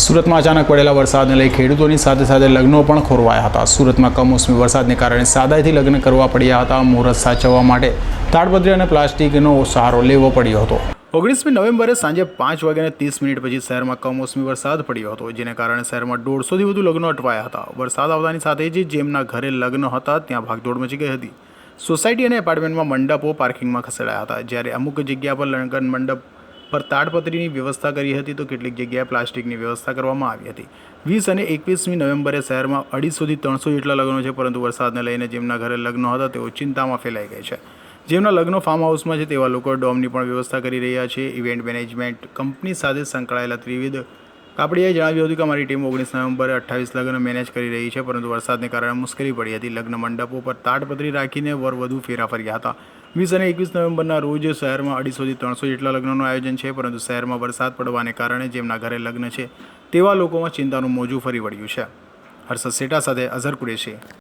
સુરતમાં અચાનક પડેલા વરસાદને લઈ ખેડૂતોની સાથે સાથે લગ્નો પણ ખોરવાયા હતા. સુરતમાં કમોસમી વરસાદને કારણે સાદાઈથી લગ્ન કરવા પડ્યા હતા. મુહૂર્ત સાચવવા માટે તાડપત્રી અને પ્લાસ્ટિકનો સહારો લેવો પડ્યો હતો. ઓગણીસમી નવેમ્બરે સાંજે પાંચ વાગ્યાને ત્રીસ મિનિટ પછી શહેરમાં કમોસમી વરસાદ પડ્યો હતો, જેને કારણે શહેરમાં દોઢસોથી વધુ લગ્નો અટવાયા હતા. વરસાદ આવતાની સાથે જ જેમના ઘરે લગ્ન હતા, ત્યાં ભાગદોડ મચી ગઈ હતી. સોસાયટી અને એપાર્ટમેન્ટમાં મંડપો પાર્કિંગમાં ખસેડાયા હતા. જ્યારે અમુક જગ્યા પર લગ્ન મંડપ પર તાડપત્રીની વ્યવસ્થા કરી હતી તો કેટલીક જગ્યાએ પ્લાસ્ટિકની વ્યવસ્થા કરવામાં આવી હતી. વીસ અને એકવીસમી નવેમ્બરે શહેરમાં અઢીસોથી ત્રણસો જેટલા લગ્નો છે, પરંતુ વરસાદને લઈને જેમના ઘરે લગ્નો હતા, તેઓ ચિંતામાં ફેલાઈ ગઈ છે. જેમના લગ્નો ફાર્મ હાઉસમાં છે, તેવા લોકો ડોમની પણ વ્યવસ્થા કરી રહ્યા છે. ઇવેન્ટ મેનેજમેન્ટ કંપની સાથે સંકળાયેલા ત્રિવિધ કાપડિયાએ જણાવ્યું હતું કે અમારી ટીમ ઓગણીસ નવેમ્બરે અઠ્ઠાવીસ લગ્ન મેનેજ કરી રહી છે, પરંતુ વરસાદને કારણે મુશ્કેલી પડી હતી. લગ્ન મંડપો પર તાડપત્રી રાખીને વર વધુ ફેરા ફર્યા હતા. વીસ અને એકવીસ નવેમ્બરના રોજ શહેરમાં અઢીસોથી ત્રણસો જેટલા લગ્નનું આયોજન છે, પરંતુ શહેરમાં વરસાદ પડવાને કારણે જેમના ઘરે લગ્ન છે, તેવા લોકોમાં ચિંતાનું મોજું ફરી વળ્યું છે. હર્ષદ સેટા સાથે અઝર કુરેશી.